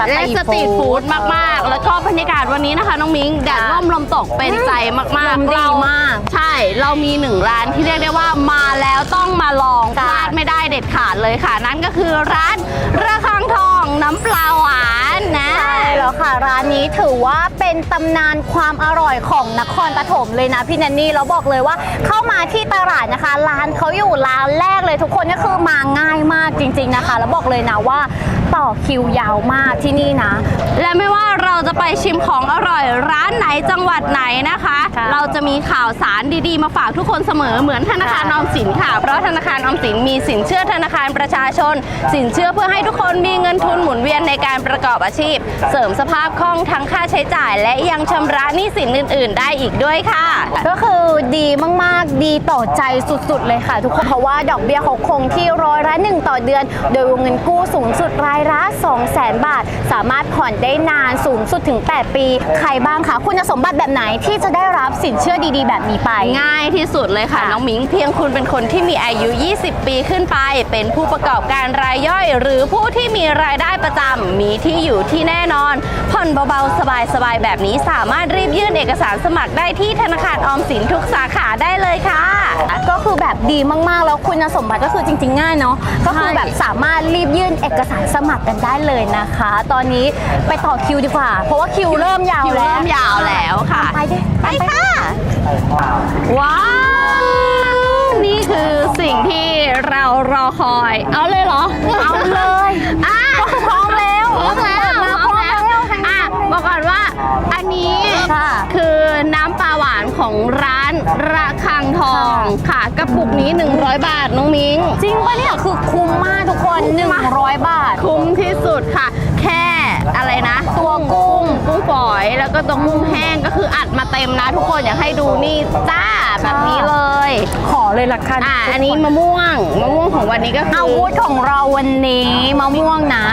สตรีทและสตรีทฟู้ฟู้ดดมากๆ แล้วก็บรรยากาศวันนี้นะคะ น้องมิ้งแดดค่ะร่มลมตกเป็นใจมากลมๆดีเรามาก ใช่เรามีหนึ่งร้านที่เรียกได้ว่ามาแล้วต้องมาลองพค่ะลาดไม่ได้เด็ดขาดเลยค่ะ นั่นก็คือร้านระฆังทองน้ำปลาหวานนะใช่แล้วค่ะ ร้านนี้ถือว่าเป็นตำนานความอร่อยของนครปฐมเลยนะพี่แนนนี่เราบอกเลยว่าเข้ามาที่ตลาดนะคะ ร้านเขาอยู่ร้านแรกเลยทุกคนก็คือมาง่ายมากจริง ๆนะคะ แล้วบอกเลยนะว่า ต่อคิวยาวมากที่นี่นะ และไม่ว่าเราจะไปชิมของอร่อยร้านไหนจังหวัดไหนนะคะ ค่ะเราจะมีข่าวสารดีๆ มาฝากทุกคนเสมอเหมือนธนาคารค่ะออมสินค่ะ เพราะธนาคารออมสินมีสินเชื่อธนาคารประชาชน สินเชื่อเพื่อให้ทุกคนมีเงินทุนหมุนเวียนในการประกอบอาชีพ เสริมสภาพคล่องทั้งค่าใช้จ่าย และยังชำระหนี้สินอื่น ๆ ได้อีกด้วยค่ะ ก็คือดีมาก ๆ ดีต่อใจสุด ๆ เลยค่ะ ทุกคน เพราะว่าดอกเบี้ยเขาคงที่ร้อยละหนึ่งต่อเดือน โดยวงเงินกู้สูงสุดรายละ2 0 0 0 0 0 บาท สามารถผ่อนได้นานสูงสุดถึง 8 ปี ใครบ้างคะคุณสมบัติแบบไหนที่จะได้รับสินเชื่อดีๆ แบบนี้ไป ง่ายที่สุดเลยค่ะค่ะน้องหมิงเพียงคุณเป็นคนที่มีอายุ 20 ปีขึ้นไป เป็นผู้ประกอบการรายย่อย หรือผู้ที่มีรายได้ประจำมีที่อยู่ที่แน่นอน ผ่อนเบาๆ สบายๆ แบบนี้สามารถรีบยื่นเอกสารสมัครได้ที่ธนาคารออมสินทุกสาขาได้เลยค่ะ ก็คือแบบดีมากๆ แล้วคุณสมบัติก็คือจริง ๆ ง่ายเนาะก็คือแบบสามารถรีบยื่นเอกสารสมัครกันได้เลยนะคะ ตอนนี้ไปต่อคิวดีกว่า เพราะว่าคิวเริ่มยาวคิวแล้วเริ่มยาวแล้วค่ะ ไปดิไปค่ะ ว้าว นี่คือสิ่งที่เรารอคอย เอาเลยเหรอ เอาเลย อะพร้อมแล้วพร้อมแล้ว บอกก่อนว่าอันนี้ค่ะคือน้ำปลาหวานของร้านระคังทองค่ะกระปุกนี้ 100 บาทน้องมิ้ง จริงปะเนี่ยคือคุ้มมากทุกคน 100 บาท คุ้มที่สุดค่ะ แค่อะไรนะ ตัวกุ้งกุ้งฝอยแล้วก็ตัวกุ้งแห้งก็คืออัดมาเต็มนะทุกคนอยากให้ดูนี่จ้าแบบนี้เลย ขอเลยละกันอะอันนี้มะม่วงมะม่วงของวันนี้ก็คืออาวุธของเราวันนี้มะม่วงนะ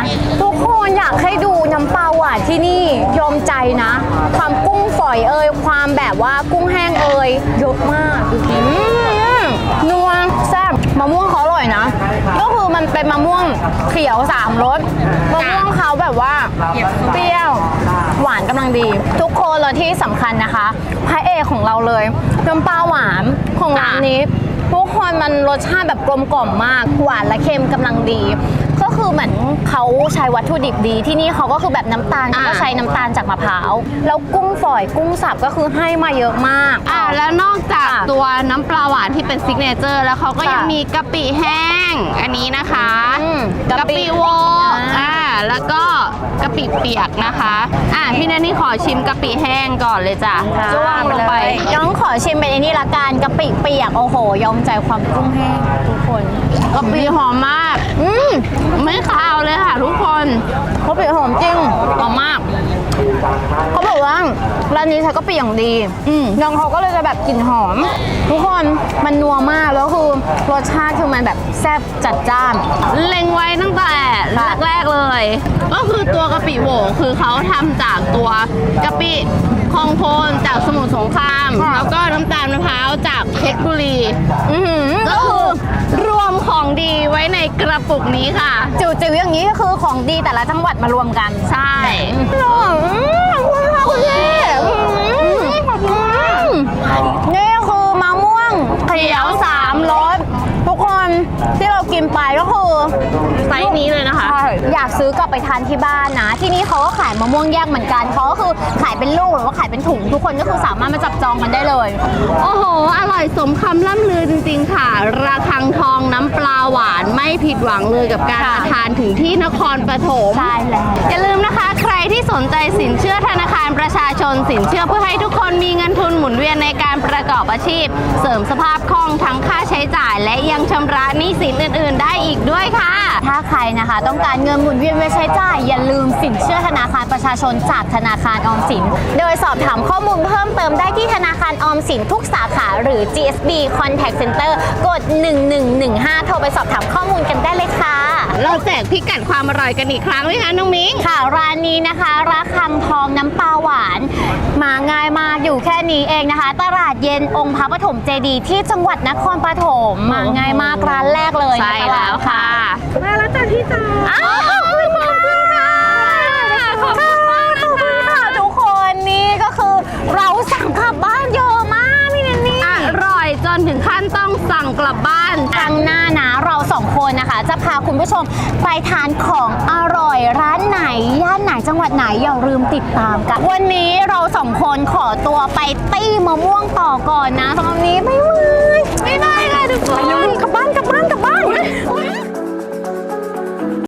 ทุกคนอยากให้ดูน้ำปลาหวานที่นี่ยอม ใจนะ ความกุ้งฝอยเอ่ยความแบบว่ากุ้งแห้งเอ่ยเยอะมากอืมนัวแซ่บมะม่วงเขาอร่อยนะ ก็คือมันเป็นมะม่วงเขียวสามรสมะม่วงเขาแบบว่าเปรี้ยว หวานกำลังดี ทุกคนเลยที่สำคัญนะคะพระเอกของเราเลยน้ำปลาหวานของร้านนี้ทุกคนมันรสชาติแบบกลมกล่อมมาก หวานและเค็มกำลังดี คือเหมือนเขาใช้วัตถุดิบดีที่นี่เขาก็คือแบบน้ำตาลเขาก็อ่าใช้น้ำตาลจากมะพร้าว แล้วกุ้งฝอยกุ้งสับก็คือให้มาเยอะมาก อะแล้วนอกจากค่ะตัวน้ำปลาหวานที่เป็นซิกเนเจอร์แล้วเขาก็ค่ะ ยังมีกะปิแห้ง อันนี้นะคะ เปียกนะคะ อะพี่แนนนี่ขอชิมกะปิแห้งก่อนเลยจ้ะจ้วงลงไปน้องขอชิมเป็นไอ้นี่ละกันกะปิเปียกโอ้โห ยอมใจความกุ้งแห้งทุกคนกะปิหอมมาก อืมไม่คาวเลยค่ะทุกคนกะปิหอมจริงหอมมาก เขาบอกว่า ร้านนี้ใช้กะปิอย่างดีอืมยังเขาก็เลยจะแบบกลิ่นหอม ทุกคนมันนัวมากแล้วคือรสชาติคือมันแบบแซ่บจัดจ้าน เล็งไว้ตั้งแต่ค่ะแรกๆเลย ก็คือตัวกะปิโหวคือเขาทำจากตัวกะปิคลองโพนจากสมุทรสงครามค่ะแล้วก็น้ำตาลมะพร้าวจากเพชรบุรีอือหือก็คือรวมของดีไว้ในกระปุกนี้ค่ะจิ๋วๆอย่างนี้ก็คือของดีแต่ละจังหวัดมารวมกันใช่อืมขอบคุณค่ะคุณพี่ ส์นี้เลยนะคะ อยากซื้อกลับไปทานที่บ้านนะ ที่นี่เขาก็ขายมะม่วงแยกเหมือนกันเขาก็คือขายเป็นลูกหรือว่าขายเป็นถุงทุกคนก็คือสามารถมาจับจองกันได้เลย โอ้โห อร่อยสมคำล่ำลือจริง ๆ ค่ะ ระคังทองน้ำปลาหวานไม่ผิดหวังเลยกับการค่ะมาทานถึงที่นครปฐมใช่แล้วอย่าลืมนะคะ ใครที่สนใจสินเชื่อธนาคารประชาชนสินเชื่อเพื่อให้ทุกคนมีเงินทุนหมุนเวียนในการประกอบอาชีพ เสริมสภาพคล่องทั้งค่าใช้จ่าย และยังชำระหนี้สินอื่น ๆ ได้อีกด้วยค่ะ ถ้าใครนะคะต้องการเงินหมุนเวียนไว้ใช้จ่าย อย่าลืมสินเชื่อธนาคารประชาชนจากธนาคารออมสิน โดยสอบถามข้อมูลเพิ่มเติมได้ที่ธนาคารออมสินทุกสาขาหรือ GSB Contact Center กด 1115 โทรไปสอบถามข้อมูลกันได้เลยค่ะรเราแจกพิกัดความอร่อยกันอีกครั้งไหมคะน้องมิ้งค่ะร้านนี้นะคะระคังทองน้ำปลาหวาน มาง่ายมากอยู่แค่นี้เองนะคะ ตลาดเย็นองค์พระปฐมเจดีย์ที่จังหวัดนครปฐมมาง่ายมากร้านแรกเลยใช่แล้วค่ะ คุณผู้ชม ไปทานของอร่อยร้านไหน ย่านไหนจังหวัดไหนอย่าลืมติดตามกัน วันนี้เราสองคนขอตัวไปตี้มะม่วงต่อก่อนนะตอนนี้ไม่ไหวไม่ได้ค่ะทุกคนกลับบ้านกลับบ้านกลับบ้าน